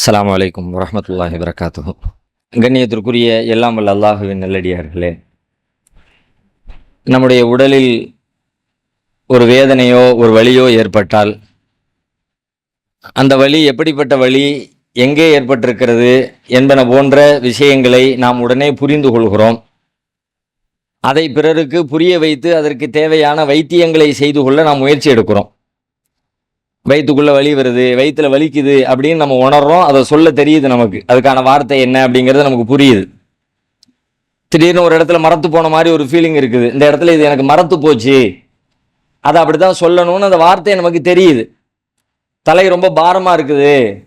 அஸ்லாம் வலைக்கம் வரமத்துல்லாஹி வரகாத்து கண்ணியத்திற்குரிய எல்லாம் வல்ல அல்லாஹுவின் நல்லடியார்களே நம்முடைய உடலில் ஒரு வேதனையோ ஒரு வழியோ ஏற்பட்டால் அந்த வழி எப்படிப்பட்ட வழி எங்கே ஏற்பட்டிருக்கிறது என்பன போன்ற விஷயங்களை நாம் உடனே புரிந்து கொள்கிறோம். அதை பிறருக்கு புரிய வைத்து அதற்கு தேவையான வைத்தியங்களை செய்து கொள்ள நாம் முயற்சி எடுக்கிறோம். வயிற்றுக்குள்ள வலி வருது வயிற்றுல வலிக்குது அப்படின்னு நம்ம உணர்றோம். அதை சொல்ல தெரியுது நமக்கு. அதுக்கான வார்த்தை என்ன அப்படிங்கிறது நமக்கு புரியுது. திடீர்னு ஒரு இடத்துல மரத்து போன மாதிரி ஒரு ஃபீலிங் இருக்குது. இந்த இடத்துல இது எனக்கு மரத்து போச்சு. அதை அப்படித்தான் சொல்லணும்னு அந்த வார்த்தை நமக்கு தெரியுது. தலை ரொம்ப பாரமாக இருக்குது.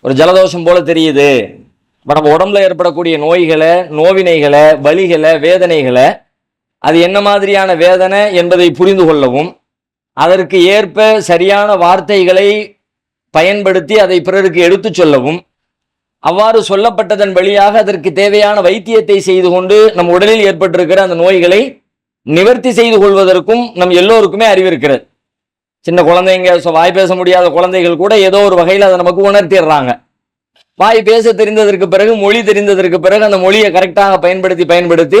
ஒரு ஜலதோஷம் போல தெரியுது. இப்போ நம்ம உடம்புல ஏற்படக்கூடிய நோய்களை நோவினைகளை வலிகளை வேதனைகளை அது என்ன மாதிரியான வேதனை என்பதை புரிந்து கொள்ளவும் அதற்கு ஏற்ப சரியான வார்த்தைகளை பயன்படுத்தி அதை பிறருக்கு எடுத்துச் சொல்லவும் அவ்வாறு சொல்லப்பட்டதன் வழியாக அதற்கு தேவையான வைத்தியத்தை செய்து கொண்டு நம் உடலில் ஏற்பட்டிருக்கிற அந்த நோய்களை நிவர்த்தி செய்து கொள்வதற்கும் நம் எல்லோருக்குமே அறிவிருக்கிறது. சின்ன குழந்தைங்க வாய் பேச முடியாத குழந்தைகள் கூட ஏதோ ஒரு வகையில் அதை நமக்கு உணர்த்திடுறாங்க. வாய் பேச தெரிந்ததற்கு பிறகு மொழி தெரிந்ததற்கு பிறகு அந்த மொழியை கரெக்டாக பயன்படுத்தி பயன்படுத்தி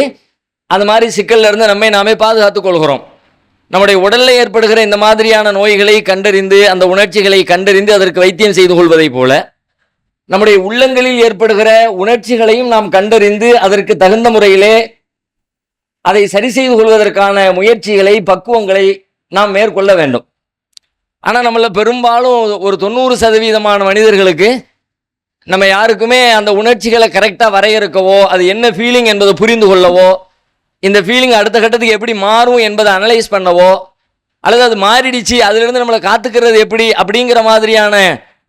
அந்த மாதிரி சிக்கல்ல இருந்து நம்மை நாமே பாதுகாத்துக் கொள்கிறோம். நம்முடைய உடலில் ஏற்படுகிற இந்த மாதிரியான நோய்களை கண்டறிந்து அந்த உணர்ச்சிகளை கண்டறிந்து அதற்கு வைத்தியம் செய்து கொள்வதைப் போல நம்முடைய உள்ளங்களில் ஏற்படுகிற உணர்ச்சிகளையும் நாம் கண்டறிந்து அதற்கு தகுந்த முறையிலே அதை சரி செய்து கொள்வதற்கான முயற்சிகளை பக்குவங்களை நாம் மேற்கொள்ள வேண்டும். ஆனால் நம்மள பெரும்பாலும் ஒரு தொண்ணூறு சதவீதமான மனிதர்களுக்கு நம்ம யாருக்குமே அந்த உணர்ச்சிகளை கரெக்டாக வரையறுக்கவோ அது என்ன ஃபீலிங் என்பதை புரிந்து கொள்ளவோ இந்த ஃபீலிங் அடுத்த கட்டத்துக்கு எப்படி மாறும் என்பதை அனலைஸ் பண்ணவோ அல்லது அது மாறிடுச்சு அதுலேருந்து நம்மளை காத்துக்கிறது எப்படி அப்படிங்கிற மாதிரியான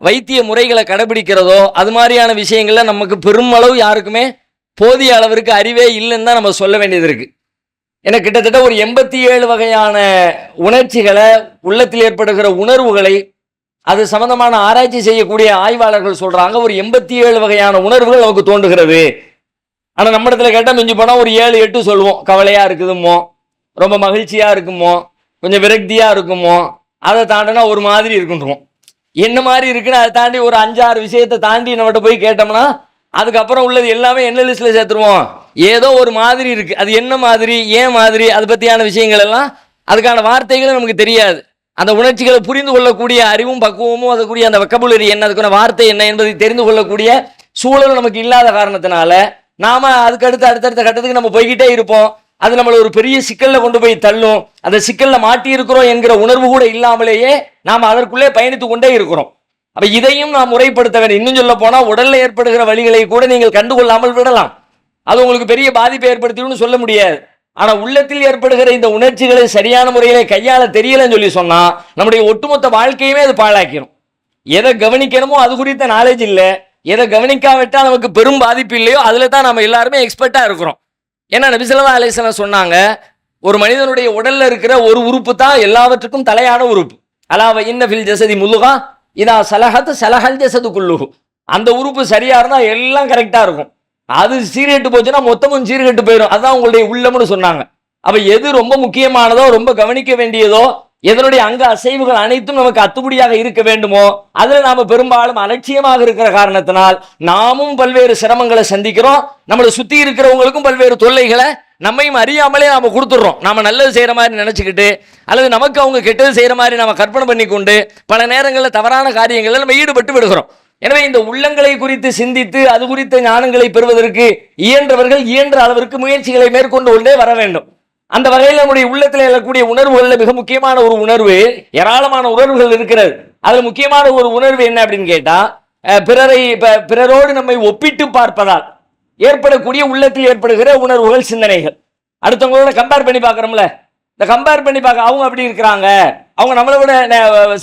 வைத்திய முறைகளை கடைபிடிக்கிறதோ அது மாதிரியான விஷயங்களில் நமக்கு பெருமளவு யாருக்குமே போதிய அளவிற்கு அறிவே இல்லைன்னு தான் நம்ம சொல்ல வேண்டியது இருக்குது ஏன்னா கிட்டத்தட்ட ஒரு எண்பத்தி ஏழு வகையான உணர்ச்சிகளை உள்ளத்தில் ஏற்படுகிற உணர்வுகளை அது சம்பந்தமான ஆராய்ச்சி செய்யக்கூடிய ஆய்வாளர்கள் சொல்கிறாங்க ஒரு எண்பத்தி ஏழு வகையான உணர்வுகள் நமக்கு தோன்றுகிறது. ஆனால் நம்ம இடத்துல கேட்டால் மிஞ்சி போனால் ஒரு ஏழு எட்டு சொல்லுவோம். கவலையாக இருக்குதுமோ ரொம்ப மகிழ்ச்சியாக இருக்குமோ? கொஞ்சம் விரக்தியாக இருக்குமோ? அதை தாண்டினா ஒரு மாதிரி இருக்குன்றோம். என்ன மாதிரி இருக்குன்னு அதை தாண்டி ஒரு அஞ்சாறு விஷயத்தை தாண்டி நம்மகிட்ட போய் கேட்டோம்னா அதுக்கப்புறம் உள்ளது எல்லாமே என்ன லிஸ்ட்டில் சேர்த்துருவோம்? ஏதோ ஒரு மாதிரி இருக்குது அது என்ன மாதிரி? ஏன் மாதிரி? அது பற்றியான விஷயங்கள் எல்லாம் அதுக்கான வார்த்தைகளும் நமக்கு தெரியாது. அந்த உணர்ச்சிகளை புரிந்து கொள்ளக்கூடிய அறிவும் பக்குவமும் அதுக்குரிய அந்த வெக்கபுலரி என்ன அதுக்கான வார்த்தை என்ன என்பதை தெரிந்து கொள்ளக்கூடிய சூழல் நமக்கு இல்லாத காரணத்தினால நாம அதுக்கு அடுத்து அடுத்தடுத்த கட்டத்துக்கு நம்ம போய்கிட்டே இருப்போம். அது நம்மளை ஒரு பெரிய சிக்கல்ல கொண்டு போய் தள்ளும். அந்த சிக்கல்ல மாட்டியிருக்கிறோம் என்கிற உணர்வு கூட இல்லாமலேயே நாம் அதற்குள்ளே பயணித்து கொண்டே இருக்கிறோம். அப்ப இதையும் நாம் முறைப்படுத்த வேண்டும். இன்னும் சொல்ல போனா உடல்ல ஏற்படுகிற வழிகளை கூட நீங்கள் கண்டுகொள்ளாமல் விடலாம். அது உங்களுக்கு பெரிய பாதிப்பை ஏற்படுத்திடும்னு சொல்ல முடியாது. ஆனா உள்ளத்தில் ஏற்படுகிற இந்த உணர்ச்சிகளை சரியான முறையில கையாள தெரியலன்னு சொல்லி சொன்னா நம்முடைய ஒட்டுமொத்த வாழ்க்கையுமே அது பாழாக்கிடும் எதை கவனிக்கணுமோ அது குறித்த நாலேஜ் இல்லை. எதை கவனிக்காவிட்டால் நமக்கு பெரும் பாதிப்பு இல்லையோ அதில் தான் நம்ம எல்லாருமே எக்ஸ்பர்ட்டாக இருக்கிறோம். ஏன்னா நபிசல்லா அலிஸ்லாம் சொன்னாங்க ஒரு மனிதனுடைய உடலில் இருக்கிற ஒரு உறுப்பு தான் எல்லாவற்றுக்கும் தலையான உறுப்பு. அலாவ இன்ன ஃபில் ஜசதி முல்லுகா இதா சலஹத் சலஹல் ஜசது குல்லுகு அந்த உறுப்பு சரியாக இருந்தால் எல்லாம் கரெக்டாக இருக்கும். அது சீர்கெட்டு போச்சுன்னா மொத்தமும் சீர்கெட்டு போயிடும் அதான் உங்களுடைய உள்ளம்னு சொன்னாங்க. அப்போ எது ரொம்ப முக்கியமானதோ ரொம்ப கவனிக்க வேண்டியதோ எதனுடைய அங்க அசைவுகள் அனைத்தும் நமக்கு அத்துப்படியாக இருக்க வேண்டுமோ அதில் நாம பெரும்பாலும் அலட்சியமாக இருக்கிற காரணத்தினால் நாமும் பல்வேறு சிரமங்களை சந்திக்கிறோம். நம்மளை சுத்தி இருக்கிறவங்களுக்கும் பல்வேறு தொல்லைகளை நம்மையும் அறியாமலே நாம கொடுத்துடுறோம். நாம நல்லது செய்யற மாதிரி நினைச்சுக்கிட்டு அல்லது நமக்கு அவங்க கெட்டது செய்யற மாதிரி நாம கற்பனை பண்ணி கொண்டு பல நேரங்களில் தவறான காரியங்களில் நம்ம ஈடுபட்டு விடுகிறோம். எனவே இந்த உள்ளங்களை குறித்து சிந்தித்து அது குறித்த ஞானங்களை பெறுவதற்கு இயன்றவர்கள் இயன்ற அளவிற்கு முயற்சிகளை மேற்கொண்டு கொண்டே வர வேண்டும். அந்த வகையில் நம்முடைய உள்ளத்தில் எழக்கூடிய உணர்வுகளில் மிக முக்கியமான ஒரு உணர்வு ஏராளமான உணர்வுகள் இருக்கிறது. அதில் முக்கியமான ஒரு உணர்வு என்ன அப்படின்னு கேட்டால் பிறரை இப்போ பிறரோடு நம்மை ஒப்பிட்டு பார்ப்பதால் ஏற்படக்கூடிய உள்ளத்தில் ஏற்படுகிற உணர்வுகள் சிந்தனைகள். அடுத்தவங்களோட கம்பேர் பண்ணி பார்க்குறோம்ல. இந்த கம்பேர் பண்ணி பார்க்க அவங்க அப்படி இருக்கிறாங்க. அவங்க நம்மளை விட ந-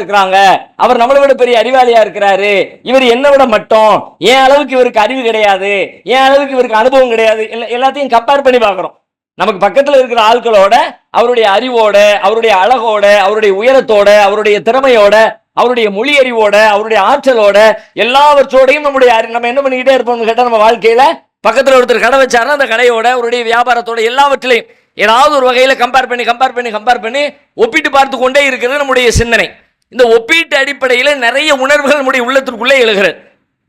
இருக்கிறாங்க. அவர் நம்மளை விட பெரிய அறிவாளியாக இருக்கிறாரு. இவர் என்னை விட மட்டும். என் அளவுக்கு இவருக்கு அறிவு கிடையாது. என் அளவுக்கு இவருக்கு அனுபவம் கிடையாது. எல்லாத்தையும் கம்பேர் பண்ணி பார்க்குறோம். நமக்கு பக்கத்தில் இருக்கிற ஆட்களோட அவருடைய அறிவோட அவருடைய அழகோட அவருடைய உயரத்தோட அவருடைய திறமையோட அவருடைய மொழி அறிவோட அவருடைய ஆற்றலோட எல்லாவற்றோடையும் நம்முடைய அறி- நம்ம என்ன பண்ணிக்கிட்டே இருப்போம்னு கேட்டால் நம்ம வாழ்க்கையில பக்கத்தில் ஒருத்தர் கடை வச்சாருன்னா அந்த கடையோட அவருடைய வியாபாரத்தோட எல்லாவற்றிலையும் ஏதாவது ஒரு வகையில் கம்பேர் பண்ணி கம்பேர் பண்ணி கம்பேர் பண்ணி ஒப்பிட்டு பார்த்து கொண்டே இருக்கிறது நம்முடைய சிந்தனை. இந்த ஒப்பீட்டு அடிப்படையில் நிறைய உணர்வுகள் நம்முடைய உள்ளத்திற்குள்ளே எழுகிறது.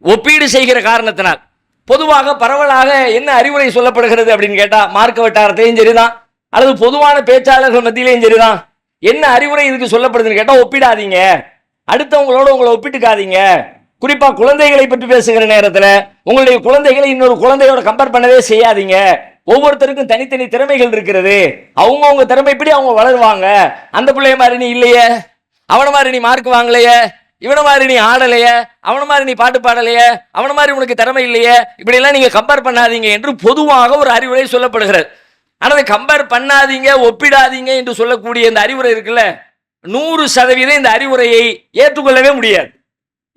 ஒப்பீடு செய்கிற காரணத்தினால். பொதுவாக பரவலாக என்ன அறிவுரை சொல்லப்படுகிறது அப்படின்னு கேட்டால் மார்க்க வட்டாரத்திலையும் சரிதான். அல்லது பொதுவான பேச்சாளர்கள் மத்தியிலையும் சரிதான். என்ன அறிவுரை இதுக்கு சொல்லப்படுதுன்னு கேட்டால் ஒப்பிடாதீங்க. அடுத்தவங்களோட உங்களை ஒப்பிட்டுக்காதீங்க. குறிப்பாக குழந்தைகளை பற்றி பேசுகிற நேரத்தில் உங்களுடைய குழந்தைகளை இன்னொரு குழந்தையோட கம்பேர் பண்ணவே செய்யாதீங்க. ஒவ்வொருத்தருக்கும் தனித்தனி திறமைகள் இருக்கிறது. அவங்கவுங்க திறமைப்படி அவங்க வளருவாங்க? அந்த பிள்ளைய மாதிரி நீ இல்லையே. அவனை மாதிரி நீ மார்க் வாங்கலையே. இவனை மாதிரி நீ ஆடலையே அவனை மாதிரி நீ பாட்டு பாடலையே அவனை மாதிரி உனக்கு திறமை இல்லையே இப்படியெல்லாம் நீங்கள் கம்பேர் பண்ணாதீங்க என்று பொதுவாக ஒரு அறிவுரை சொல்லப்படுகிறது. ஆனால் அதை கம்பேர் பண்ணாதீங்க ஒப்பிடாதீங்க என்று சொல்லக்கூடிய இந்த அறிவுரை இருக்குல்ல நூறு சதவீதம் இந்த அறிவுரையை ஏற்றுக்கொள்ளவே முடியாது.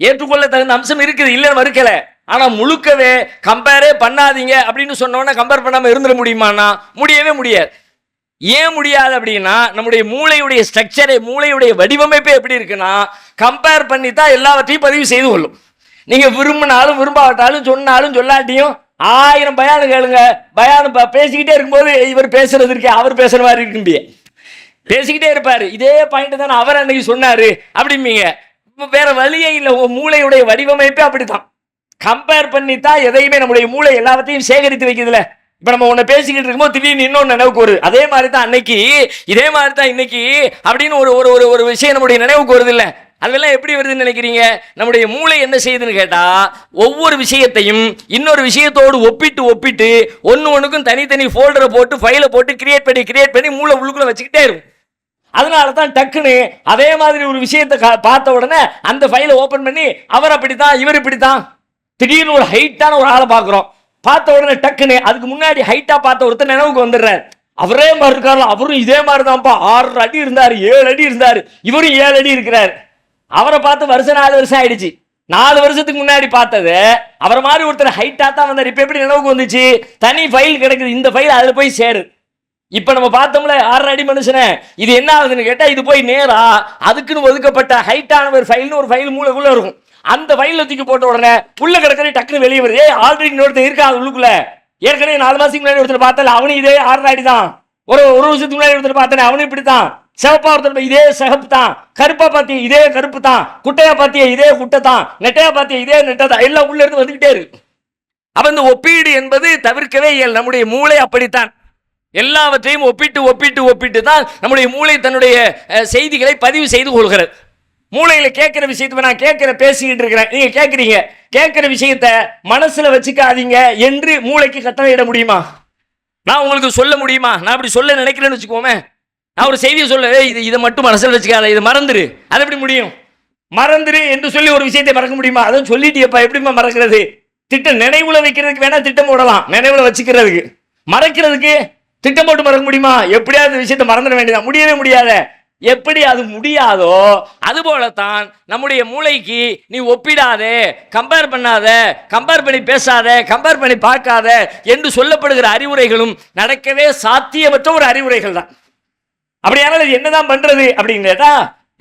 ஏற்றுக்கொள்ள தகுந்த அம்சம் இருக்குது இல்லைன்னு மறுக்கல. ஆனால் முழுக்கவே கம்பேரே பண்ணாதீங்க அப்படின்னு சொன்னோன்னே கம்பேர் பண்ணாமல் இருந்துட முடியுமானா முடியவே முடியாது. ஏன் முடியாது அப்படின்னா நம்முடைய மூளையுடைய ஸ்ட்ரக்சரை மூளையுடைய வடிவமைப்பு எப்படி இருக்குன்னா கம்பேர் பண்ணி தான் எல்லாவற்றையும் பதிவு செய்து கொள்ளும். நீங்கள் விரும்பினாலும் விரும்பாவிட்டாலும் சொன்னாலும் சொல்லாட்டியும் ஆயிரம் பயானம் கேளுங்க. பயானம் ப- பேசிக்கிட்டே இருக்கும்போது இவர் பேசுறது இருக்கே அவர் பேசுற மாதிரி இருக்கும்பியே பேசிக்கிட்டே இருப்பார். இதே பாயிண்ட் தானே அவர் அன்னைக்கு சொன்னார் அப்படிம்பீங்க. வேற வழியே இல்லை. உங்கள் மூளையுடைய வடிவமைப்பே அப்படித்தான். கம்பேர் பண்ணி தான் எதையுமே நம்முடைய மூளை எல்லாத்தையும் சேகரித்து வைக்கிறதுல இப்ப நம்ம ஒன்று பேசிக்கிட்டு இருக்கும்போது திடீர்னு இன்னொன்று நினைவுக்கு வருது அதே மாதிரி தான் அன்னைக்கு இதே மாதிரி தான் இன்னைக்கு அப்படின்னு ஒரு ஒரு ஒரு ஒரு விஷயம் நம்முடைய நினைவுக்கு வருது இல்லை அதெல்லாம் எப்படி வருதுன்னு நினைக்கிறீங்க? நம்முடைய மூளை என்ன செய்யுதுன்னு கேட்டா ஒவ்வொரு விஷயத்தையும் இன்னொரு விஷயத்தோடு ஒப்பிட்டு ஒப்பிட்டு ஒன்று ஒன்றுக்கும் தனித்தனி ஃபோல்டரை போட்டு ஃபைலை போட்டு கிரியேட் பண்ணி கிரியேட் பண்ணி மூளை உள்ளுக்குள்ள வச்சுக்கிட்டே இருக்கும். அதனால தான் டக்குன்னு அதே மாதிரி ஒரு விஷயத்தை கா- பார்த்த உடனே அந்த ஃபைலை ஓப்பன் பண்ணி அவர் அப்படித்தான் இவர் இப்படித்தான் திடீர்னு ஒரு ஹைட்டான ஒரு ஆளை பார்க்குறோம். பார்த்த உடனே டக்குன்னு அதுக்கு முன்னாடி ஹைட்டா பார்த்த ஒருத்தர் நினைவுக்கு வந்துடுறாரு. அவரே மாதிரி இருக்காரு அவரும் இதே மாதிரி தான்ப்பா ஆறு அடி இருந்தாரு ஏழு அடி இருந்தாரு. இவரும் ஏழு அடி இருக்கிறார். அவரை பார்த்து வருஷம் நாலு வருஷம் ஆயிடுச்சு. நாலு வருஷத்துக்கு முன்னாடி பார்த்தது அவரை மாதிரி ஒருத்தர் ஹைட்டா தான் வந்தார். இப்ப எப்படி நினைவுக்கு வந்துச்சு? தனி ஃபைல் கிடக்குது. இந்த ஃபைல் அதுல போய் சேரு. இப்ப நம்ம பார்த்தோம்ல ஆறு அடி மனுஷனே இது என்ன ஆகுதுன்னு கேட்டா இது போய் நேரா அதுக்குன்னு ஒதுக்கப்பட்ட ஹைட்டான ஒரு ஃபைல்னு ஒரு ஃபைல் மூளைக்குள்ள இருக்கும். அந்த வயலில் தூக்கி போட்ட உடனே உள்ள கிடக்கிற டக்குன்னு வெளியே வருது. ஏய் ஆல்ரெடி இன்னொருத்தன் இருக்கா அது உள்ளுக்குள்ள. ஏற்கனவே நாலு மாசத்துக்கு முன்னாடி ஒருத்தர் பார்த்தால அவனும் இதே ஆறு தான் ஒரு ஒரு வருஷத்துக்கு முன்னாடி ஒருத்தர் பார்த்தேன் அவனும் இப்படித்தான். சிவப்பா ஒருத்தர் இதே சிகப்பு தான் கருப்பா பார்த்திய இதே கருப்பு தான் குட்டையா பார்த்திய இதே குட்டை தான் நெட்டையா பார்த்திய இதே நெட்டை தான் எல்லாம் உள்ள இருந்து வந்துகிட்டே இருக்கு. அப்ப இந்த ஒப்பீடு என்பது தவிர்க்கவே இயல். நம்முடைய மூளை அப்படித்தான். எல்லாவற்றையும் ஒப்பிட்டு ஒப்பிட்டு ஒப்பிட்டு தான் நம்முடைய மூளை தன்னுடைய செய்திகளை பதிவு செய்து கொள்கிறது. மூளையில கேட்கிற விஷயத்தை நான் கேட்கிற பேசிக்கிட்டு இருக்கிறேன். நீங்க கேட்குறீங்க. கேட்கிற விஷயத்த மனசுல வச்சுக்காதீங்க என்று மூளைக்கு கட்டளையிட முடியுமா? நான் உங்களுக்கு சொல்ல முடியுமா? நான் அப்படி சொல்ல நினைக்கிறேன்னு வச்சுக்கோமே. நான் ஒரு செய்தியை சொல்ல இது இதை மட்டும் மனசில் வச்சுக்காத இதை மறந்துரு. அது எப்படி முடியும்? மறந்துரு என்று சொல்லி ஒரு விஷயத்தை மறக்க முடியுமா? அதுவும் சொல்லிட்டியப்பா எப்படிம்மா மறக்கிறது? திட்டம் நினைவுல வைக்கிறதுக்கு வேணா திட்டம் போடலாம். நினைவுல வச்சுக்கிறதுக்கு. மறைக்கிறதுக்கு திட்டம் போட்டு மறக்க முடியுமா? எப்படியாவது இந்த விஷயத்தை மறந்துட வேண்டியதா முடியவே முடியாத. எப்படி அது முடியாதோ அது போலத்தான் நம்முடைய மூளைக்கு நீ ஒப்பிடாதே கம்பேர் பண்ணாத கம்பேர் பண்ணி பேசாத கம்பேர் பண்ணி பார்க்காத என்று சொல்லப்படுகிற அறிவுரைகளும் நடக்கவே சாத்தியமற்ற ஒரு அறிவுரைகள் தான். அப்படியானால் இது என்னதான் பண்றது அப்படின்னு கேட்டா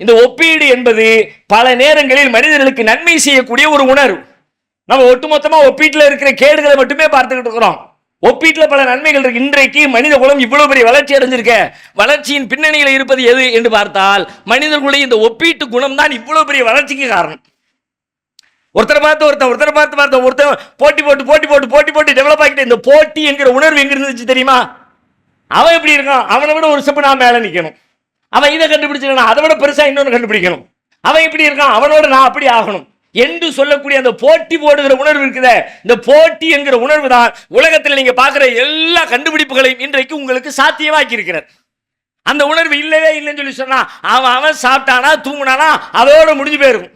இந்த ஒப்பீடு என்பது பல நேரங்களில் மனிதர்களுக்கு நன்மை செய்யக்கூடிய ஒரு உணர்வு. நம்ம ஒட்டுமொத்தமாக ஒப்பீட்டில் இருக்கிற கேடுகளை மட்டுமே பார்த்துக்கிட்டு இருக்கிறோம். ஒப்பீட்டில் பல நன்மைகள் இருக்கு. இன்றைக்கு மனித குலம் இவ்வளவு பெரிய வளர்ச்சி அடைஞ்சிருக்க. வளர்ச்சியின் பின்னணியில் இருப்பது எது என்று பார்த்தால் மனிதர்களுடைய இந்த ஒப்பீட்டு குணம் தான் இவ்வளவு பெரிய வளர்ச்சிக்கு காரணம். ஒருத்தரை பார்த்து ஒருத்தன் ஒருத்தரை பார்த்து பார்த்த ஒருத்தன் போட்டி போட்டு போட்டி போட்டு போட்டி போட்டு டெவலப் ஆகிட்டு இந்த போட்டி என்கிற உணர்வு எங்க இருந்துச்சு தெரியுமா? அவன் எப்படி இருக்கான்? அவனை விட ஒரு ஸ்டெப் நான் மேலே நிற்கணும் அவன் இதை கண்டுபிடிச்சிருக்கான்? அதை விட பெருசாக இன்னொன்று கண்டுபிடிக்கணும். அவன் இப்படி இருக்கான்? அவனோட நான் அப்படி ஆகணும். என்று சொல்லக்கூடிய அந்த போட்டி போடுகிற உணர்வு இருக்குதே. இந்த போட்டி என்கிற உணர்வு தான் உலகத்தில் நீங்க பார்க்குற எல்லா கண்டுபிடிப்புகளையும் இன்றைக்கு உங்களுக்கு சாத்தியமாக்கி இருக்கிறார் அந்த உணர்வு இல்லவே இல்லைன்னு சொல்லி சொன்னா அவன் அவன் சாப்பிட்டானா தூங்குனானா அதோட முடிஞ்சு போயிருக்கும்.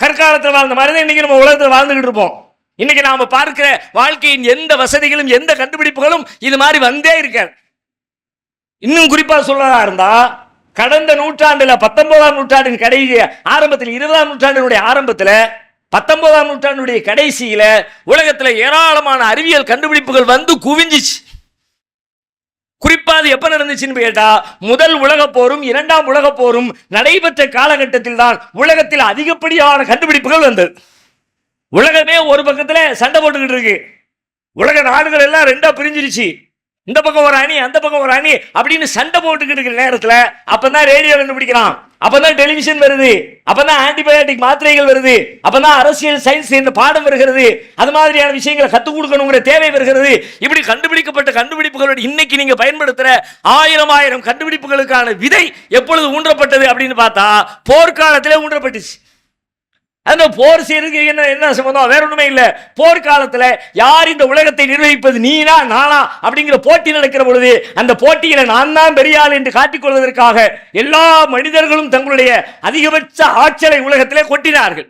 கற்காலத்தில் வாழ்ந்த மாதிரி தான் இன்னைக்கு நம்ம உலகத்தில் வாழ்ந்துகிட்டு இருப்போம். இன்னைக்கு நாம பார்க்கிற வாழ்க்கையின் எந்த வசதிகளும் எந்த கண்டுபிடிப்புகளும் இது மாதிரி வந்தே இருக்காது. இன்னும் குறிப்பா சொல்லதா இருந்தா கடந்த நூற்றாண்டுல பத்தொன்பதாம் நூற்றாண்டின் கடைசி ஆரம்பத்தில் இருபதாம் நூற்றாண்டினுடைய ஆரம்பத்தில் பத்தொன்பதாம் நூற்றாண்டுடைய கடைசியில உலகத்தில் ஏராளமான அறிவியல் கண்டுபிடிப்புகள் வந்து குவிஞ்சிச்சு. குறிப்பா அது எப்ப நடந்துச்சுன்னு கேட்டா முதல் உலகப் போரும் இரண்டாம் உலகப் போரும் நடைபெற்ற காலகட்டத்தில் தான் உலகத்தில் அதிகப்படியான கண்டுபிடிப்புகள் வந்தது. உலகமே ஒரு பக்கத்தில் சண்டை போட்டுக்கிட்டு இருக்கு. உலக நாடுகள் எல்லாம் ரெண்டா பிரிஞ்சிருச்சு. இந்த பக்கம் ஒரு அணி அந்த பக்கம் ஒரு அணி அப்படின்னு சண்டை போட்டுக்கிட்டு இருக்கிற நேரத்தில் அப்போ தான் ரேடியோ கண்டுபிடிக்கிறான். அப்பதான் டெலிவிஷன் வருது. அப்பதான் ஆன்டிபயோட்டிக் மாத்திரைகள் வருது. அப்பதான் அரசியல் சயின்ஸ் இந்த பாடம் வருகிறது. அது மாதிரியான விஷயங்களை கற்றுக் கொடுக்கணுங்கிற தேவை வருகிறது. இப்படி கண்டுபிடிக்கப்பட்ட கண்டுபிடிப்புகளோட இன்னைக்கு நீங்கள் பயன்படுத்துகிற ஆயிரம் ஆயிரம் கண்டுபிடிப்புகளுக்கான விதை எப்பொழுது ஊன்றப்பட்டது அப்படின்னு பார்த்தா போர்க்காலத்திலே ஊன்றப்பட்டுச்சு. அந்த போர் செய்யறதுக்கு என்ன என்ன சம்பந்தம்? வேற ஒண்ணுமே இல்லை. போர்க்காலத்துல யார் இந்த உலகத்தை நிர்வகிப்பது நீனா நானா அப்படிங்கிற போட்டி நடக்கிற பொழுது அந்த போட்டியில நான் தான் பெரிய ஆள் என்று காட்டிக்கொள்வதற்காக எல்லா மனிதர்களும் தங்களுடைய அதிகபட்ச ஆற்றலை உலகத்திலே கொட்டினார்கள்.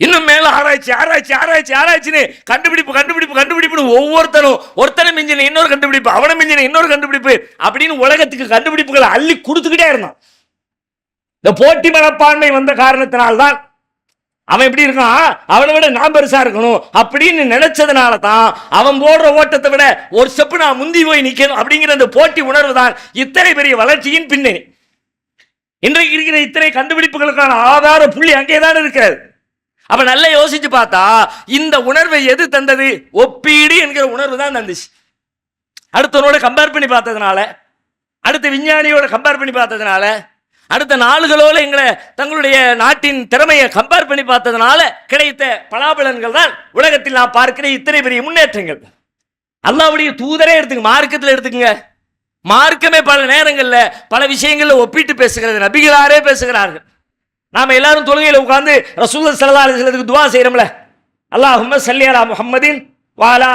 இன்னும் மேல ஆராய்ச்சி ஆராய்ச்சி ஆராய்ச்சி ஆராய்ச்சின்னு கண்டுபிடிப்பு கண்டுபிடிப்பு கண்டுபிடிப்புன்னு ஒவ்வொருத்தரும் ஒருத்தனை மிஞ்சின இன்னொரு கண்டுபிடிப்பு அவனை மிஞ்சின இன்னொரு கண்டுபிடிப்பு அப்படின்னு உலகத்துக்கு கண்டுபிடிப்புகளை அள்ளி கொடுத்துக்கிட்டே இருந்தான். இந்த போட்டி மனப்பான்மை வந்த காரணத்தினால்தான் அவன் எப்படி இருக்கான்? அவனை விட நான் பெருசா இருக்கணும் அப்படின்னு நினைச்சதுனால தான் அவன் போடுற ஓட்டத்தை விட ஒரு ஸ்டெப் நான் முந்தி போய் நிற்கணும் அப்படிங்கிற அந்த போட்டி உணர்வு தான் இத்தனை பெரிய வளர்ச்சியின் பின்னணி. இன்றைக்கு இருக்கிற இத்தனை கண்டுபிடிப்புகளுக்கான ஆதார புள்ளி அங்கேதான் இருக்கிறது. அப்ப நல்லா யோசிச்சு பார்த்தா இந்த உணர்வை எது தந்தது? ஒப்பீடு என்கிற உணர்வு தான் தந்துச்சு. அடுத்தவனோட கம்பேர் பண்ணி பார்த்ததுனால அடுத்த விஞ்ஞானியோட கம்பேர் பண்ணி பார்த்ததுனால அடுத்த நாளுகளோடு எங்களை தங்களுடைய நாட்டின் திறமையை கம்பேர் பண்ணி பார்த்ததுனால கிடைத்த பலாபலன்கள் தான் உலகத்தில் நான் பார்க்கிற இத்தனை பெரிய முன்னேற்றங்கள். அல்லாவுடைய தூதரே எடுத்துங்க மார்க்கத்தில் எடுத்துக்கங்க. மார்க்கமே பல நேரங்களில் பல விஷயங்களில் ஒப்பிட்டு பேசுகிறது நபிகளாரே பேசுகிறார்கள். நாம் எல்லாரும் தொழுகையில் உட்கார்ந்து ரசூல் ஸல்லல்லாஹு அலைஹி துவா துஆ செய்யறோம்ல. அல்லாஹும்ம ஸல்லி முஹம்மதின்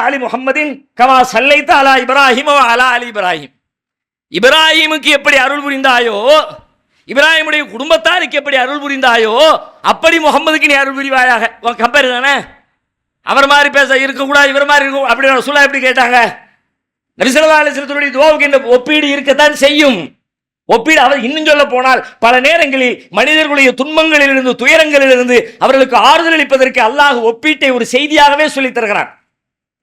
அலி முஹம்மதின் கவா சல்லைத்த அலா இப்ராஹிம் அலா அலி இப்ராஹிம். இப்ராஹிமுக்கு எப்படி அருள் புரிந்தாயோ இப்ராஹிமுடைய குடும்பத்தாருக்கு எப்படி அருள் புரிந்தாயோ அப்படி முகமதுக்கு நீ அருள் புரிவாயாக. உன் கம்பேர் தானே? அவர் மாதிரி பேச இருக்கக்கூடாது இவர் மாதிரி இருக்கும் அப்படி சொல்ல எப்படி கேட்டாங்க? நபிசல்லா அலிஸ்லத்துடைய துவாவுக்கு இந்த ஒப்பீடு இருக்கத்தான் செய்யும். ஒப்பீடு அவர் இன்னும் சொல்ல போனால் பல நேரங்களில் மனிதர்களுடைய துன்பங்களிலிருந்து துயரங்களிலிருந்து அவர்களுக்கு ஆறுதல் அளிப்பதற்கு அல்லாஹ் ஒப்பீட்டை ஒரு செய்தியாகவே சொல்லித் தருகிறார்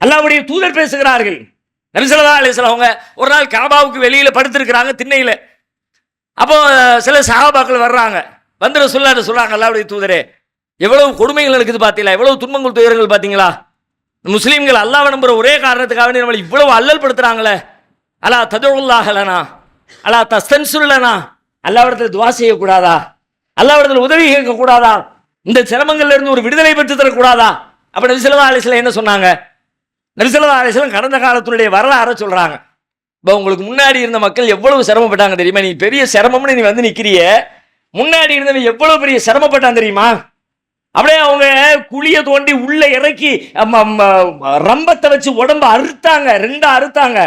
அல்லாவுடைய தூதர் பேசுகிறார்கள். நபிசல்லா அலிஸ்லாம் அவங்க ஒரு நாள் காபாவுக்கு வெளியில் படுத்திருக்கிறாங்க திண்ணையில். அப்போ சில சகாபாக்கள் வர்றாங்க. வந்துட சொல்லாரு சொல்றாங்க அல்லாவுடைய தூதரே எவ்வளவு கொடுமைகள் இருக்குது பார்த்தீங்களா எவ்வளவு துன்பங்கள் துயரங்கள் பார்த்தீங்களா முஸ்லீம்கள் அல்லாஹ் நம்புற ஒரே காரணத்துக்காக வேண்டி நம்மளை இவ்வளவு அல்லல் படுத்துறாங்களே. அலா ததுல்லாஹலனா அலா தஸ்தன்சுல்லனா அல்லாவிடத்தில் துவா செய்யக்கூடாதா? அல்லாவிடத்தில் உதவி கேட்கக்கூடாதா? இந்த சிரமங்கள்ல இருந்து ஒரு விடுதலை பெற்று தரக்கூடாதா? அப்ப நபிசல்லா அலிஸ்லாம் என்ன சொன்னாங்க? நபிசல்லா அலிஸ்லாம் கடந்த காலத்தினுடைய வரலாறை சொல்றாங்க. இப்போ உங்களுக்கு முன்னாடி இருந்த மக்கள் எவ்வளவு சிரமப்பட்டாங்க தெரியுமா? நீ பெரிய சிரமம்னு நீ வந்து நிற்கிறிய முன்னாடி இருந்தவன் எவ்வளவு பெரிய சிரமப்பட்டான் தெரியுமா? அப்படியே அவங்க குழிய தோண்டி உள்ள இறக்கி ரம்பத்தை வச்சு உடம்ப அறுத்தாங்க ரெண்டா அறுத்தாங்க.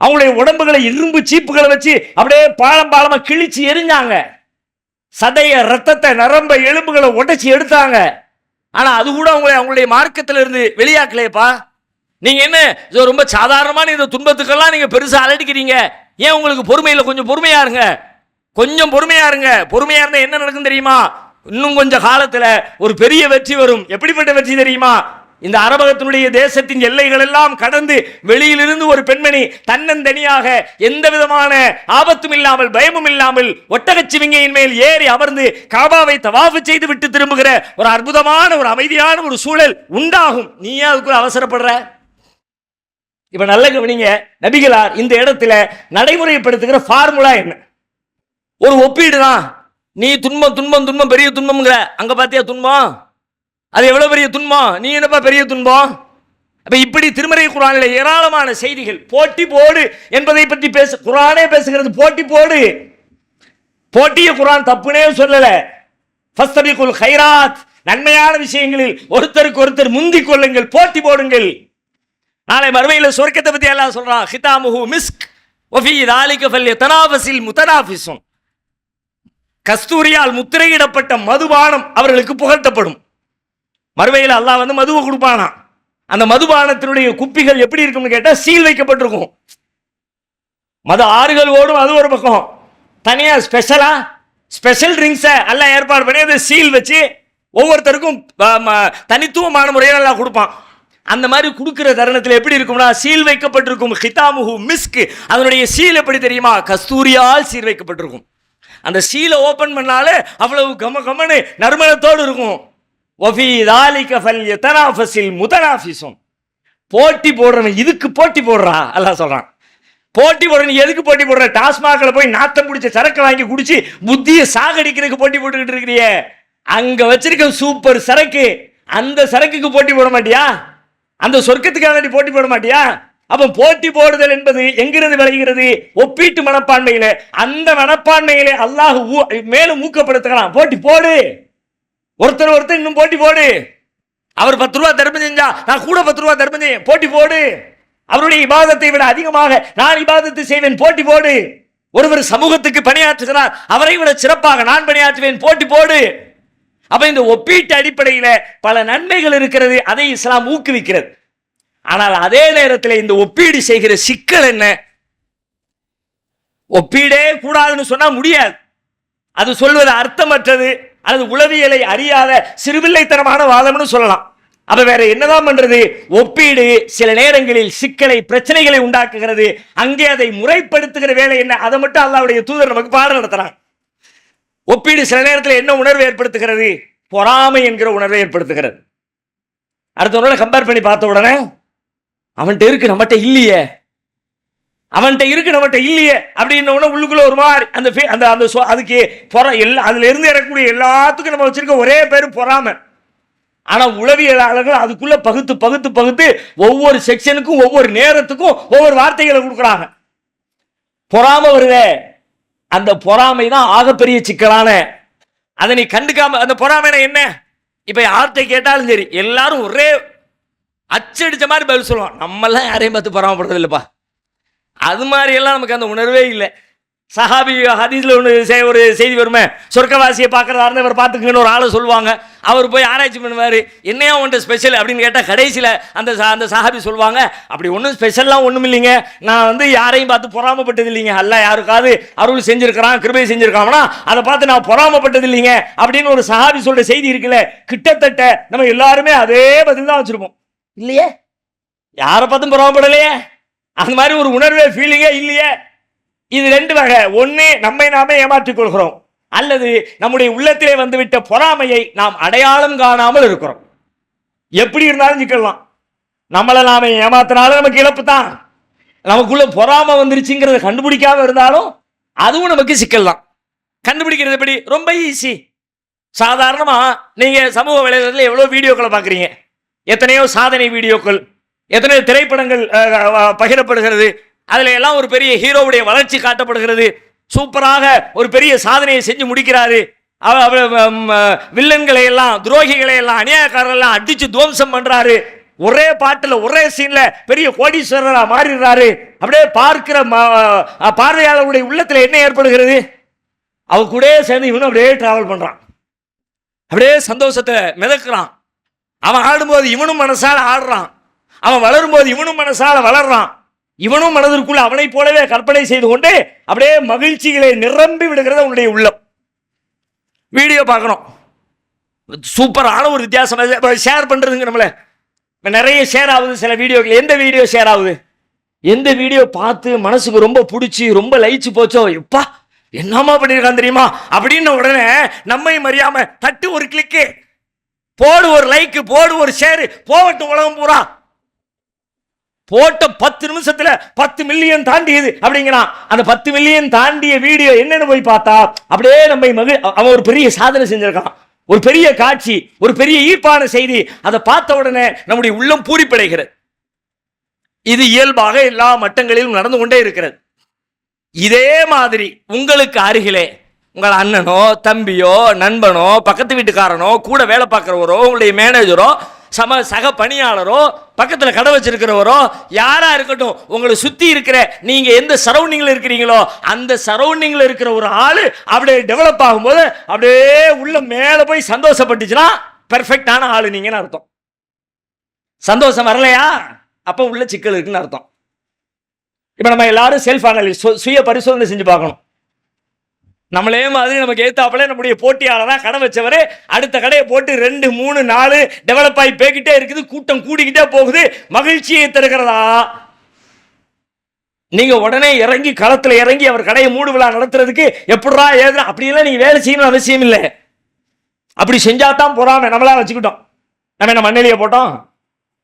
அவங்களுடைய உடம்புகளை இரும்பு சீப்புகளை வச்சு அப்படியே பாலம் பாலமா கிழிச்சு எரிஞ்சாங்க. சதைய ரத்தத்தை நரம்ப எலும்புகளை உடைச்சி எடுத்தாங்க. ஆனா அது கூட அவங்களை அவங்களுடைய மார்க்கத்திலிருந்து வெளியாக்கலையப்பா. நீங்க என்ன இது ரொம்ப சாதாரணமான இந்த துன்பத்துக்கெல்லாம் நீங்க பெருசா அலடிக்கிறீங்க ஏன் உங்களுக்கு பொறுமையில் கொஞ்சம் பொறுமையா இருங்க? கொஞ்சம் பொறுமையா இருங்க. பொறுமையா இருந்தா என்ன நடக்கும் தெரியுமா? இன்னும் கொஞ்ச காலத்துல ஒரு பெரிய வெற்றி வரும். எப்படிப்பட்ட வெற்றி தெரியுமா? இந்த அரபகத்தினுடைய தேசத்தின் எல்லைகள் எல்லாம் கடந்து வெளியிலிருந்து ஒரு பெண்மணி தன்னந்தனியாக எந்த விதமான ஆபத்தும் இல்லாமல் பயமும் இல்லாமல் ஒட்டகச்சிவிங்கையின் மேல் ஏறி அமர்ந்து காபாவை தவாஃபு செய்து விட்டு திரும்புகிற ஒரு அற்புதமான ஒரு அமைதியான ஒரு சூழல் உண்டாகும். நீ அதுக்குள்ள அவசரப்படுற? இப்ப நல்ல கவனிங்க நபிகளார் இந்த இடத்துல நடைமுறைப்படுத்துகிற ஃபார்முலா என்ன? ஒரு ஒப்பீடு தான் நீ துன்பம் துன்பம் துன்பம் பெரிய துன்பம்ங்கிற. அங்க பாத்தியா துன்பம்? அது எவ்வளவு பெரிய துன்பம்? நீ என்னப்பா பெரிய துன்பம்? அப்ப இப்படி திருமறை குரானில் ஏராளமான செய்திகள். போட்டி போடு என்பதை பற்றி பேச குரானே பேசுகிறது போட்டி போடு. போட்டிய குரான் தப்புனே சொல்லல. ஃபஸ்தபிகுல் ஹைராத் நன்மையான விஷயங்களில் ஒருத்தருக்கு ஒருத்தர் முந்திக் கொள்ளுங்கள் போட்டி போடுங்கள். நாளை மறுமையில் சொர்க்கத்தை பற்றி எல்லாம் சொல்கிறான் ஹிதாமுஹு மிஸ்க் ஒஃபி தாலிக ஃபல் தனாஃபஸில் முத்தனாஃபிஸும் கஸ்தூரியால் முத்திரையிடப்பட்ட மதுபானம் அவர்களுக்கு புகழ்த்தப்படும் மறுமையில் அல்லாஹ் வந்து மதுவை கொடுப்பானா? அந்த மதுபானத்தினுடைய குப்பிகள் எப்படி இருக்கும்னு கேட்டால் சீல் வைக்கப்பட்டிருக்கும். மது ஆறுகள் ஓடும் அது ஒரு பக்கம். தனியாக ஸ்பெஷலாக ஸ்பெஷல் ட்ரிங்க்ஸை எல்லாம் ஏற்பாடு பண்ணி அதை சீல் வச்சு ஒவ்வொருத்தருக்கும் ம- தனித்துவமான முறையில் எல்லாம் கொடுப்பான். அந்த மாதிரி கொடுக்குற தருணத்தில் எப்படி இருக்கும்னா சீல் வைக்கப்பட்டிருக்கும் ஹிதாமுஹு மிஸ்க். அதனுடைய சீல் எப்படி தெரியுமா? கஸ்தூரியால் சீல் வைக்கப்பட்டிருக்கும். அந்த சீலை ஓப்பன் பண்ணாலே அவ்வளவு கம கமனு நறுமணத்தோடு இருக்கும். ஒஃபி தாலிக ஃபல் யதனாஃபஸில் முதனாஃபிஸும். போட்டி போடுறவன் இதுக்கு போட்டி போடுறா அதான் சொல்கிறான் போட்டி போடுறவன் எதுக்கு போட்டி போடுற? டாஸ்மாகில் போய் நாத்தம் பிடிச்ச சரக்கு வாங்கி குடிச்சு புத்திய சாகடிக்கிறதுக்கு போட்டி போட்டுக்கிட்டு இருக்கிறியே. அங்கே வச்சிருக்க சூப்பர் சரக்கு அந்த சரக்குக்கு போட்டி போட மாட்டியா? அந்த சொர்க்கத்துக்காக போட்டி போட மாட்டியா? அப்போ போட்டி போடுதல் என்பது எங்கிருந்து விளைகிறது? ஒப்பீட்டு மனப்பான்மையில. அந்த மனப்பான்மையிலே அல்லாஹ் ஊ- மேலும் ஊக்கப்படுத்தலாம் போட்டி போடு. ஒருத்தர் ஒருத்தர் இன்னும் போட்டி போடு. அவர் பத்து ரூபா தர்மம் செஞ்சா நான் கூட பத்து ரூபா தர்மம் செய்ய போட்டி போடு. அவருடைய இபாதத்தை விட அதிகமாக நான் இபாதத்தை செய்வேன் போட்டி போடு. ஒருவர் சமூகத்துக்கு பணியாற்றுகிறார் அவரை விட சிறப்பாக நான் பணியாற்றுவேன் போட்டி போடு. அப்ப இந்த ஒப்பீட்டு அடிப்படையில் பல நன்மைகள் இருக்கிறது அதை இஸ்லாம் ஊக்குவிக்கிறது. ஆனால் அதே நேரத்தில் இந்த ஒப்பீடு செய்கிற சிக்கல் என்ன? ஒப்பீடே கூடாதுன்னு சொன்னா முடியாது. அது சொல்வது அர்த்தமற்றது அல்லது உளவியலை அறியாத சிறுபிள்ளைத்தனமான வாதம்னு சொல்லலாம். அப்ப வேற என்னதான் பண்றது? ஒப்பீடு சில நேரங்களில் சிக்கலை பிரச்சனைகளை உண்டாக்குகிறது. அங்கே அதை முறைப்படுத்துகிற வேலை என்ன? அதை மட்டும் அல்லாவுடைய தூதர் நமக்கு பாடம் நடத்துறாங்க ஒப்பீடு சில நேரத்தில் என்ன உணர்வு ஏற்படுத்துகிறது? பொறாமை என்கிற உணர்வை ஏற்படுத்துகிறது. அடுத்தவனோட கம்பேர் பண்ணி பார்த்த உடனே அவன்கிட்ட இருக்கு நம்மகிட்ட இல்லையே. அவன்கிட்ட இருக்கு நம்மகிட்ட இல்லையே அப்படின்ன உடனே உள்ளுக்குள்ள ஒரு மாதிரி அந்த அந்த அந்த அதுக்கு பொற எல்லா அதுல இருந்து இறக்கக்கூடிய எல்லாத்துக்கும் நம்ம வச்சிருக்க ஒரே பேர் பொறாமை. ஆனா உளவியலாளர்கள் அதுக்குள்ள பகுத்து பகுத்து பகுத்து ஒவ்வொரு செக்ஷனுக்கும் ஒவ்வொரு நேரத்துக்கும் ஒவ்வொரு வார்த்தைகளை கொடுக்குறாங்க. பொறாமை வருதே. அந்த பொறாமை தான் ஆகப்பெரிய சிக்கலான. அதை நீ கண்டுக்காம அந்த பொறாமைனா என்ன? இப்போ யார்கிட்ட கேட்டாலும் சரி எல்லாரும் ஒரே அச்சடிச்ச மாதிரி பதில் சொல்லுவான். நம்மெல்லாம் யாரையும் பார்த்து பொறாமப்படுறது இல்லைப்பா அது மாதிரி எல்லாம் நமக்கு அந்த உணர்வே இல்லை. சஹாபி ஹதீஸில் ஒன்று செய்- ஒரு செய்தி வருமே சொர்க்கவாசியை பார்க்குறதா இருந்தால் இவர் பார்த்துக்குங்கன்னு ஒரு ஆளை சொல்லுவாங்க. அவர் போய் ஆராய்ச்சி பண்ணுவார். என்னையா ஒன்று ஸ்பெஷல் அப்படின்னு கேட்டால் கடைசியில் அந்த அந்த சஹாபி சொல்லுவாங்க அப்படி ஒன்றும் ஸ்பெஷல்லாம் ஒன்றும் இல்லைங்க. நான் வந்து யாரையும் பார்த்து பொறாமப்பட்டது இல்லைங்க. அல்ல யாருக்காவது அருள் செஞ்சுருக்கிறான் கிருபை செஞ்சுருக்காங்கன்னா அதை பார்த்து நான் பொறாமப்பட்டது இல்லைங்க. அப்படின்னு ஒரு சஹாபி சொல்கிற செய்தி இருக்குல்ல கிட்டத்தட்ட நம்ம எல்லாருமே அதே பதில் தான் வச்சுருப்போம். இல்லையே? யாரை பார்த்தும் பொறாமப்படலையே? அந்த மாதிரி ஒரு உணர்வே ஃபீலிங்கே இல்லையே? இது ரெண்டு வகை. ஒன்று நம்மை நாமே ஏமாற்றிக் கொள்கிறோம் அல்லது நம்முடைய உள்ளத்திலே வந்துவிட்ட பொறாமையை நாம் அடையாளம் காணாமல் இருக்கிறோம். எப்படி இருந்தாலும் சிக்கலாம் நம்மளை நாம ஏமாத்தினாலும் நமக்கு இழப்பு தான். நமக்குள்ள பொறாமை வந்துருச்சுங்கிறத கண்டுபிடிக்காம இருந்தாலும் அதுவும் நமக்கு சிக்கல் தான் கண்டுபிடிக்கிறது எப்படி? ரொம்ப ஈஸி சாதாரணமாக நீங்கள் சமூக வலைதளத்தில் எவ்வளோ வீடியோக்களை பார்க்குறீங்க? எத்தனையோ சாதனை வீடியோக்கள் எத்தனையோ திரைப்படங்கள் பகிரப்படுகிறது. அதில் எல்லாம் ஒரு பெரிய ஹீரோவுடைய வளர்ச்சி காட்டப்படுகிறது. சூப்பராக ஒரு பெரிய சாதனையை செஞ்சு முடிக்கிறாரு. வில்லன்களை எல்லாம் துரோகிகளை எல்லாம் அநியாயக்காரர்கள் அடிச்சு துவம்சம் பண்றாரு. ஒரே பாட்டில் ஒரே சீன்ல பெரிய கோடீஸ்வரரா மாறிடுறாரு. அப்படியே பார்க்கிற பார்வையாளருடைய உள்ளத்தில் என்ன ஏற்படுகிறது? அவ கூடயே சேர்ந்து இவனும் அப்படியே டிராவல் பண்றான். அப்படியே சந்தோஷத்தை மிதக்குறான். அவன் ஆடும்போது இவனும் மனசால ஆடுறான். அவன் வளரும்போது இவனும் மனசால வளர்றான். இவனும் மனதிற்குள்ள அவனைப் போலவே கற்பனை செய்து கொண்டு அப்படியே மகிழ்ச்சிகளை நிரம்பி விடுகிறது அவனுடைய உள்ளம். வீடியோ பார்க்கணும். சூப்பரான ஒரு வித்தியாசம். ஷேர் பண்ணுறதுங்க நம்மளை. இப்போ நிறைய ஷேர் ஆகுது சில வீடியோக்கள். எந்த வீடியோ ஷேர் ஆகுது? எந்த வீடியோ பார்த்து மனசுக்கு ரொம்ப பிடிச்சி ரொம்ப லயிச்சு போச்சோ? எப்பா என்னம்மா பண்ணியிருக்கான் தெரியுமா? அப்படின்னு உடனே நம்மை அறியாமல் தட்டு ஒரு கிளிக்கு போடு ஒரு லைக்கு போடு ஒரு ஷேரு போகட்டும் உலகம் பூரா. போட்ட பத்து நிமிஷத்துல பத்து மில்லியன் தாண்டியது அப்படிங்கிறான். அந்த பத்து மில்லியன் தாண்டிய வீடியோ என்னன்னு போய் பார்த்தா அப்படியே நம்ம மகி அவன் ஒரு பெரிய சாதனை செஞ்சிருக்கான். ஒரு பெரிய காட்சி ஒரு பெரிய ஈர்ப்பான செய்தி. அதை பார்த்த உடனே நம்முடைய உள்ளம் பூரிப்படைகிறது. இது இயல்பாக எல்லா மட்டங்களிலும் நடந்து கொண்டே இருக்கிறது. இதே மாதிரி உங்களுக்கு அருகிலே உங்கள் அண்ணனோ தம்பியோ நண்பனோ பக்கத்து வீட்டுக்காரனோ கூட வேலை பார்க்குறவரோ உங்களுடைய மேனேஜரோ சம சக பணியாளரோ பக்கத்தில் கடை வச்சிருக்கிறவரோ யாராக இருக்கட்டும் உங்களை சுற்றி இருக்கிற நீங்கள் எந்த சரௌண்டிங்கில் இருக்கிறீங்களோ அந்த சரௌண்டிங்கில் இருக்கிற ஒரு ஆள் அப்படியே டெவலப் ஆகும்போது அப்படியே உள்ள மேலே போய் சந்தோஷப்பட்டுச்சுன்னா பெர்ஃபெக்டான ஆள் நீங்கன்னு அர்த்தம் சந்தோஷம் வரலையா அப்போ உள்ள சிக்கல் இருக்குன்னு அர்த்தம் இப்போ நம்ம எல்லாரும் செல்ஃப் அனலிஸ் சுய பரிசோதனை செஞ்சு பார்க்கணும் நம்மளே மாதிரி நமக்கு ஏத்தாப்புல நம்முடைய போட்டியாளராக கடை வச்சவர் அடுத்த கடையை போட்டு ரெண்டு மூணு நாலு டெவலப் ஆகி போய்கிட்டே இருக்குது கூட்டம் கூடிக்கிட்டே போகுது மகிழ்ச்சியை தருகிறதா? நீங்க உடனே இறங்கி களத்துல இறங்கி அவர் கடையை மூடு விழா நடத்துறதுக்கு எப்படிரா ஏதுரா அப்படியெல்லாம் நீங்க வேலை செய்யணும் அவசியம் இல்லை. அப்படி செஞ்சா தான் போறாம நம்மளா வச்சுக்கிட்டோம். நம்ம என்ன மண்ணெலியை போட்டோம்?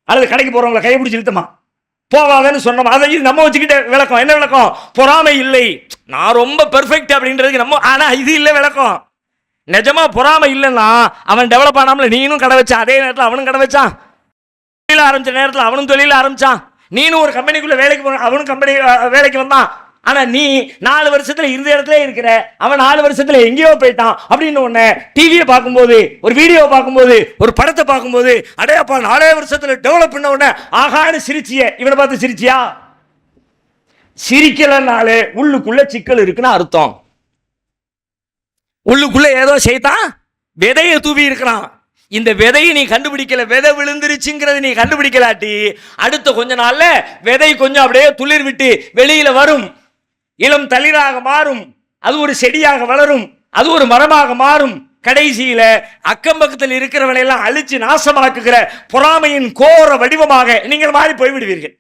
அல்லது கடைக்கு போறவங்களை கையை பிடிச்சி இழுத்தமா? போவாதன்னு சொன்னோம். அதை இது நம்ம வச்சுக்கிட்ட விளக்கம். என்ன விளக்கம்? பொறாமை இல்லை. நான் ரொம்ப பெர்ஃபெக்ட் அப்படின்றதுக்கு நம்ம ஆனால் இது இல்லை விளக்கம். நிஜமா பொறாமை இல்லைன்னா அவன் டெவலப் ஆனாமல நீனும் கடை வச்சான் அதே நேரத்தில் அவனும் கடை வச்சான். தொழில் ஆரம்பிச்ச நேரத்தில் அவனும் தொழில் ஆரம்பிச்சான். நீனும் ஒரு கம்பெனிக்குள்ளே வேலைக்கு போன அவனும் கம்பெனி வேலைக்கு வந்தான். ஆனா நீ நாலு வருஷத்துல இருந்த இடத்துல இருக்கிற அவன் நாலு வருஷத்துல எங்கேயோ போயிட்டான் அப்படின்னு ஒண்ணு டிவியை பார்க்கும்போது ஒரு வீடியோ பார்க்கும்போது ஒரு படத்தை பார்க்கும்போது அடையப்பா நாலே வருஷத்துல டெவலப் பண்ண உடனே ஆகான்னு சிரிச்சிய. இவனை பார்த்து சிரிச்சியா? சிரிக்கலனாலே உள்ளுக்குள்ள சிக்கல் இருக்குன்னு அர்த்தம். உள்ளுக்குள்ள ஏதோ செய்தான் விதையை தூவி இருக்கிறான். இந்த விதையை நீ கண்டுபிடிக்கல விதை விழுந்துருச்சுங்கிறத நீ கண்டுபிடிக்கலாட்டி அடுத்த கொஞ்ச நாள்ல விதை கொஞ்சம் அப்படியே துளிர் விட்டு வெளியில வரும். இளம் தளிராக மாறும் அது ஒரு செடியாக வளரும் அது ஒரு மரமாக மாறும். கடைசியில அக்கம் பக்கத்தில் இருக்கிறவனை எல்லாம் அழிச்சு நாசமாக்குகிற பொறாமையின் கோர வடிவமாக நீங்கள் மாறி போய்விடுவீர்கள்.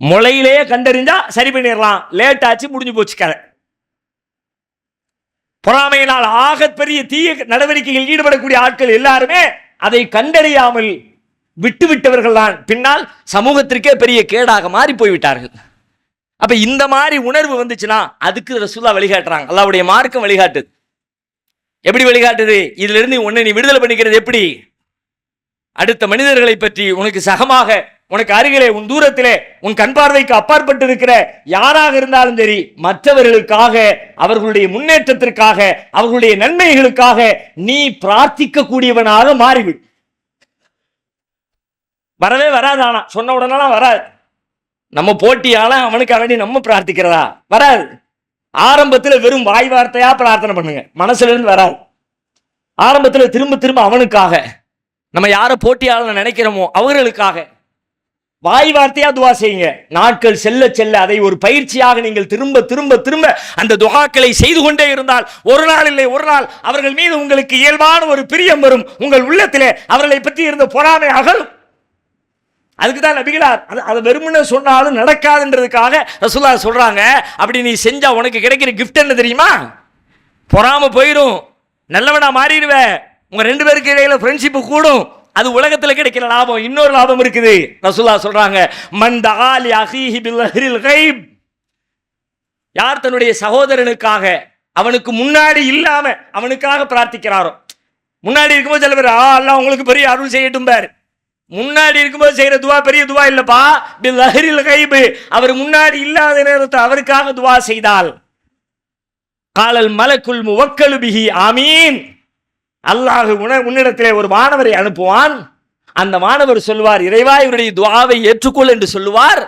முளையிலேயே கண்டறிஞ்சா சரி பண்ணிடலாம். லேட் ஆச்சு முடிஞ்சு போச்சு கதை. பொறாமையினால் ஆக பெரிய தீய நடவடிக்கையில் ஈடுபடக்கூடிய ஆட்கள் எல்லாருமே அதை கண்டறியாமல் விட்டு விட்டவர்கள் தான் பின்னால் சமூகத்திற்கே பெரிய கேடாக மாறி போய்விட்டார்கள். அப்ப இந்த மாதிரி உணர்வு வந்துச்சுன்னா அதுக்கு ரசூலா வழிகாட்டுறாங்க. அல்லாவுடைய மார்க்கம் வழிகாட்டுது. எப்படி வழிகாட்டுது? இதுல இருந்து உன்னை நீ விடுதலை பண்ணிக்கிறது எப்படி? அடுத்த மனிதர்களை பற்றி உனக்கு சகமாக உனக்கு அருகிலே உன் தூரத்திலே உன் கண் பார்வைக்கு அப்பாற்பட்டு இருக்கிற யாராக இருந்தாலும் சரி மற்றவர்களுக்காக அவர்களுடைய முன்னேற்றத்திற்காக அவர்களுடைய நன்மைகளுக்காக நீ பிரார்த்திக்க கூடியவனாக மாறிவிடு. வரவே வராது ஆனா சொன்ன உடனெல்லாம் வராது. நம்ம போட்டியால அவனுக்காக வேண்டி நம்ம பிரார்த்திக்கிறதா? வராது. ஆரம்பத்தில் வெறும் வாய் வார்த்தையா பிரார்த்தனை பண்ணுங்க. மனசுல இருந்து வராது. ஆரம்பத்தில் திரும்ப திரும்ப அவனுக்காக. நம்ம யாரை போட்டியாளர் நினைக்கிறோமோ அவர்களுக்காக. வாய் வார்த்தையா துவா செய்யுங்க. நாட்கள் செல்ல செல்ல அதை ஒரு பயிற்சியாக நீங்கள் திரும்ப திரும்ப திரும்ப அந்த துகாக்களை செய்து கொண்டே இருந்தால் ஒரு நாள் இல்லை ஒரு நாள் அவர்கள் மீது உங்களுக்கு இயல்பான ஒரு பிரியம் வரும். உங்கள் உள்ளத்திலே அவர்களை பற்றி இருந்த பொறாமை அகலும். அதுக்கு தான் நபிகளார் அது அதை வெறுமனே சொன்னாலும் நடக்காதுன்றதுக்காக ரசுல்லா சொல்கிறாங்க அப்படி நீ செஞ்சால் உனக்கு கிடைக்கிற கிஃப்ட் என்ன தெரியுமா? பொறாமல் போயிடும் நல்லவனா மாறிடுவேன் உங்கள் ரெண்டு பேருக்கு இடையில ஃப்ரெண்ட்ஷிப் கூடும். அது உலகத்தில் கிடைக்கிற லாபம் இன்னொரு லாபம் இருக்குது. ரசுல்லா சொல்கிறாங்க மந்த ஆலி அஹீஹி பில் கைப். யார் தன்னுடைய சகோதரனுக்காக அவனுக்கு முன்னாடி இல்லாமல் அவனுக்காக பிரார்த்திக்கிறாரோ? முன்னாடி இருக்கும்போது சில பேர் ஆ அல்லாஹ் உங்களுக்கு பெரிய அருள் செய்யட்டும் பார். முன்னாடி இருக்கும்போது செய்கிற துவா பெரிய துவா இல்லைப்பா. இப்படி லஹரில் கைபு அவர் முன்னாடி இல்லாத நேரத்தை அவருக்காக துவா செய்தால். காலல் மலக்குள் முவக்கலு பிஹி. ஆமீன். அல்லாஹ் உன உன்னிடத்திலே ஒரு மாணவரை அனுப்புவான். அந்த மாணவர் சொல்லுவார் இறைவா இவருடைய துவாவை ஏற்றுக்கொள் என்று சொல்லுவார்.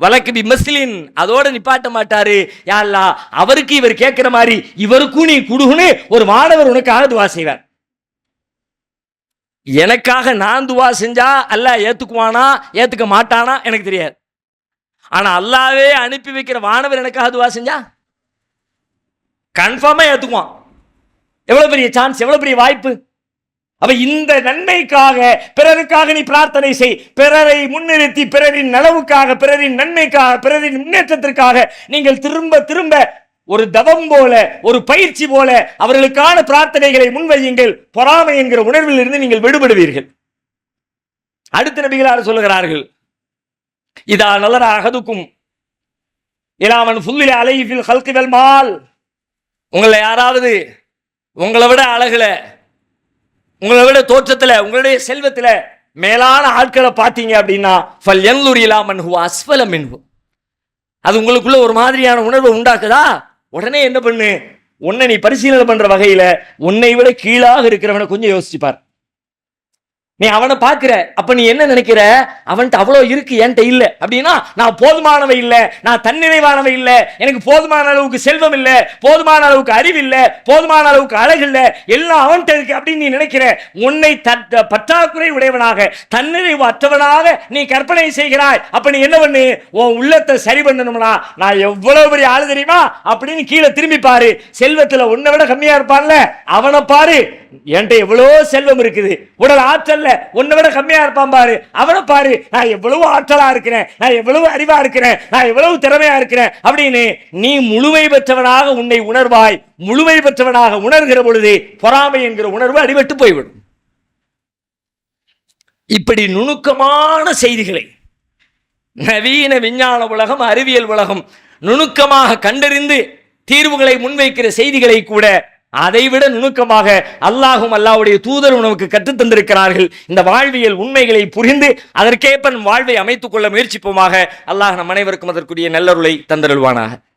வழக்கு பி மஸ்லின் அதோட நிப்பாட்ட மாட்டாரு. யா அவருக்கு இவர் கேட்கிற மாதிரி இவருக்கும் நீ குடுகுன்னு ஒரு மாணவர் உனக்காக துவா செய்வார். எனக்காக நான் துவா செஞ்சா அல்லாஹ் ஏற்றுக்குவானா ஏற்றுக்க மாட்டானா? எனக்கு தெரியாது. ஆனால் அல்லாவே அனுப்பி வைக்கிற வானவர் எனக்காக துவா செஞ்சா? கன்ஃபார்மாக ஏற்றுக்குவான் எவ்வளோ பெரிய சான்ஸ் எவ்வளோ பெரிய வாய்ப்பு? அப்போ இந்த நன்மைக்காக பிறருக்காக நீ பிரார்த்தனை செய். பிறரை முன்னிறுத்தி பிறரின் நலவுக்காக பிறரின் நன்மைக்காக பிறரின் முன்னேற்றத்திற்காக நீங்கள் திரும்ப திரும்ப ஒரு தவம் போல ஒரு பயிற்சி போல அவர்களுக்கான பிரார்த்தனைகளை முன்வையுங்கள் பொறாமை என்கிற உணர்வில் இருந்து நீங்கள் விடுபடுவீர்கள். அடுத்த நபிகளார் சொல்லுகிறார்கள் இதா நல்லர அகதுக்கும் இலாமன் ஃபுல்லில அலைஃபில் ஹல்கிவல் மால். உங்களை யாராவது உங்களை விட அழகுல உங்களை விட தோற்றத்தில் உங்களுடைய செல்வத்தில் மேலான ஆட்களை பார்த்தீங்க அப்படின்னா ஃபல் எல்லூர் இலாமன் ஹூ அஸ்வலம் என்பு அது உங்களுக்குள்ள ஒரு மாதிரியான உணர்வை உண்டாக்குதா? உடனே என்ன பண்ணு? உன்னை நீ பரிசீலனை பண்ற வகையில உன்னை விட கீழாக இருக்கிறவனை கொஞ்சம் யோசிச்சுப்பார். நீ அவனை பார்க்குற. அப்ப நீ என்ன நினைக்கிற? அவன்கிட்ட அவ்வளோ இருக்கு என்கிட்ட இல்லை. அப்படின்னா நான் போதுமானவை இல்லை. நான் தன்னிறைவானவை இல்லை. எனக்கு போதுமான அளவுக்கு செல்வம் இல்லை. போதுமான அளவுக்கு அறிவு இல்லை. போதுமான அளவுக்கு அழகு இல்லை. எல்லாம் அவன்கிட்ட இருக்கு அப்படின்னு நீ நினைக்கிற. உன்னை தட்- பற்றாக்குறை உடையவனாக தன்னிறைவு அற்றவனாக நீ கற்பனை செய்கிறாய். அப்ப நீ என்ன பண்ணு? உன் உள்ளத்தை சரி பண்ணணும்னா நான் எவ்வளவு பெரிய ஆளு தெரியுமா? அப்படின்னு கீழே திரும்பி பாரு. செல்வத்தில் உன்னை விட கம்மியா இருப்பான்ல. அவனை பாரு. என்கிட்ட எவ்வளோ செல்வம் இருக்குது. உடல் ஆற்றல்ல உன்னை விட கம்மியா இருப்பான் பாரு. அவனை பாரு. நான் எவ்வளவு ஆற்றலா இருக்கிறேன். நான் எவ்வளவு அறிவா இருக்கிறேன். நான் எவ்வளவு திறமையா இருக்கிறேன். அப்படின்னு நீ முழுமை பெற்றவனாக உன்னை உணர்வாய். முழுமை பெற்றவனாக உணர்கிற பொழுது பொறாமை என்கிற உணர்வு அடிபட்டு போய்விடும். இப்படி நுணுக்கமான செய்திகளை நவீன விஞ்ஞான உலகம் அறிவியல் உலகம் நுணுக்கமாக கண்டறிந்து தீர்வுகளை முன்வைக்கிற செய்திகளை கூட அதைவிட நுணுக்கமாக அல்லாஹும் அல்லாவுடைய தூதரும் நமக்கு கற்றுத் தந்திருக்கிறார்கள். இந்த வாழ்வியல் உண்மைகளை புரிந்து அதற்கேற்ப நம் வாழ்வை அமைத்துக் கொள்ள முயற்சிப்போமாக. அல்லாஹ் நம் அனைவருக்கும் அதற்குரிய நல்லருளை தந்தருள்வானாக.